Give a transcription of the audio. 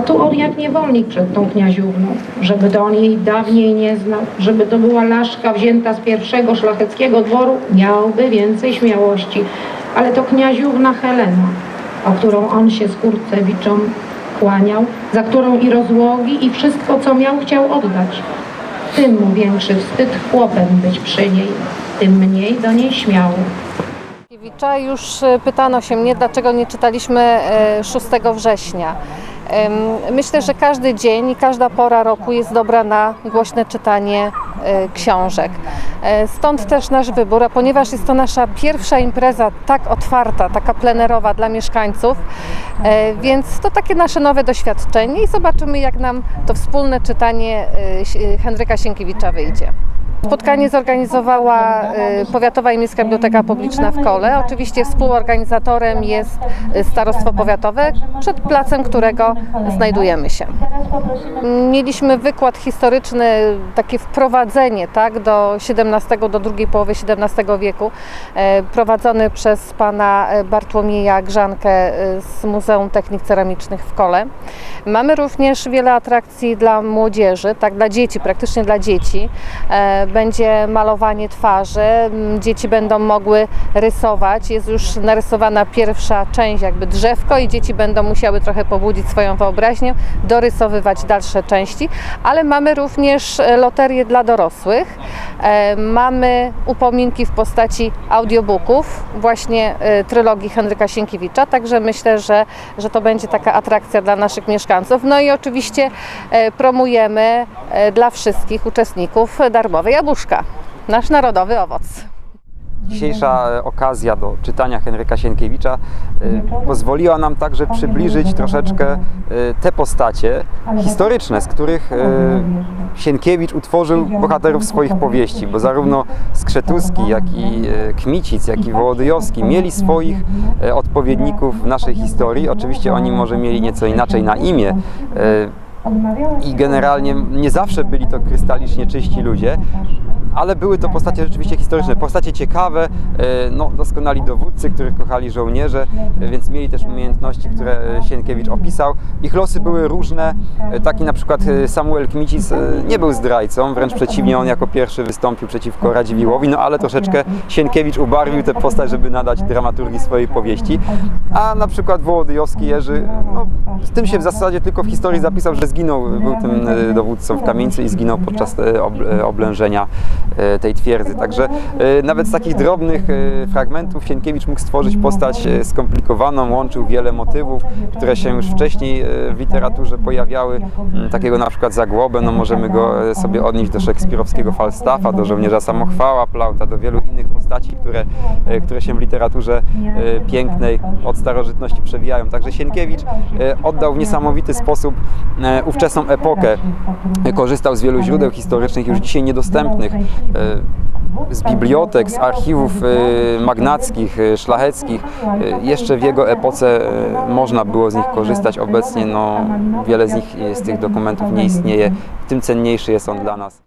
pod jak niewolnik przed tą kniaziówną, żeby do on jej dawniej nie znał, żeby to była laszka wzięta z pierwszego szlacheckiego dworu, miałby więcej śmiałości. Ale to kniaziówna Helena, o którą on się z Kurcewiczom kłaniał, za którą i rozłogi, i wszystko, co miał, chciał oddać. Tym mu większy wstyd chłopem być przy niej, tym mniej do niej śmiał. Mickiewicza już e, pytano się mnie, dlaczego nie czytaliśmy e, 6 września. Myślę, że każdy dzień i każda pora roku jest dobra na głośne czytanie e, książek. E, Stąd też nasz wybór, a ponieważ jest to nasza pierwsza impreza tak otwarta, taka plenerowa dla mieszkańców, e, więc to takie nasze nowe doświadczenie i zobaczymy, jak nam to wspólne czytanie Henryka Sienkiewicza wyjdzie. Spotkanie zorganizowała y, Powiatowa i Miejska Biblioteka Publiczna w Kole. Oczywiście współorganizatorem jest y, Starostwo Powiatowe, przed placem którego znajdujemy się. Mieliśmy wykład historyczny, takie wprowadzenie tak, do XVII, do drugiej połowy XVII wieku, e, prowadzony przez pana e, Bartłomieja Grzankę e, z Muzeum Technik Ceramicznych w Kole. Mamy również wiele atrakcji dla młodzieży, tak, dla dzieci, praktycznie dla dzieci. Będzie malowanie twarzy, dzieci będą mogły rysować. Jest już narysowana pierwsza część, jakby drzewko, i dzieci będą musiały trochę pobudzić swoją wyobraźnię, dorysowywać dalsze części, ale mamy również e, loterię dla dorosłych. E, Mamy upominki w postaci audiobooków, właśnie e, trylogii Henryka Sienkiewicza, także myślę, że, że to będzie taka atrakcja dla naszych mieszkańców. No i oczywiście e, promujemy dla wszystkich uczestników darmowe jabłuszka, nasz narodowy owoc. Dzisiejsza e, okazja do czytania Henryka Sienkiewicza e, pozwoliła nam także przybliżyć troszeczkę e, te postacie historyczne, z których Sienkiewicz utworzył bohaterów swoich powieści, bo zarówno Skrzetuski, jak i Kmicic, jak i Wołodyjowski mieli swoich odpowiedników w naszej historii. Oczywiście oni może mieli nieco inaczej na imię, i generalnie nie zawsze byli to krystalicznie czyści ludzie, ale były to postacie rzeczywiście historyczne, postacie ciekawe, e, no, doskonali dowódcy, których kochali żołnierze, e, więc mieli też umiejętności, które Sienkiewicz opisał. Ich losy były różne, e, taki na przykład e, Samuel Kmicic e, nie był zdrajcą, wręcz przeciwnie, on jako pierwszy wystąpił przeciwko Radziwiłłowi, no ale troszeczkę Sienkiewicz ubarwił tę postać, żeby nadać dramaturgii swojej powieści, a na przykład Wołodyjowski Jerzy, no, z tym się w zasadzie tylko w historii zapisał, że zginął, był tym e, dowódcą w kamieńcu i zginął podczas e, ob- e, oblężenia e, tej twierdzy. Także e, nawet z takich drobnych e, fragmentów Sienkiewicz mógł stworzyć postać e, skomplikowaną, łączył wiele motywów, które się już wcześniej e, w literaturze pojawiały, m, takiego na przykład Zagłobę, no możemy go e, sobie odnieść do szekspirowskiego Falstaffa, do żołnierza Samochwała, Plauta, do wielu innych postaci, które, e, które się w literaturze e, pięknej od starożytności przewijają. Także Sienkiewicz e, oddał w niesamowity sposób e, ówczesną epokę. E, Korzystał z wielu źródeł historycznych już dzisiaj niedostępnych, e, z bibliotek, z archiwów e, magnackich, e, szlacheckich. Jeszcze w jego epoce można było z nich korzystać. Obecnie no, wiele z nich, z tych dokumentów nie istnieje. Tym cenniejszy jest on dla nas.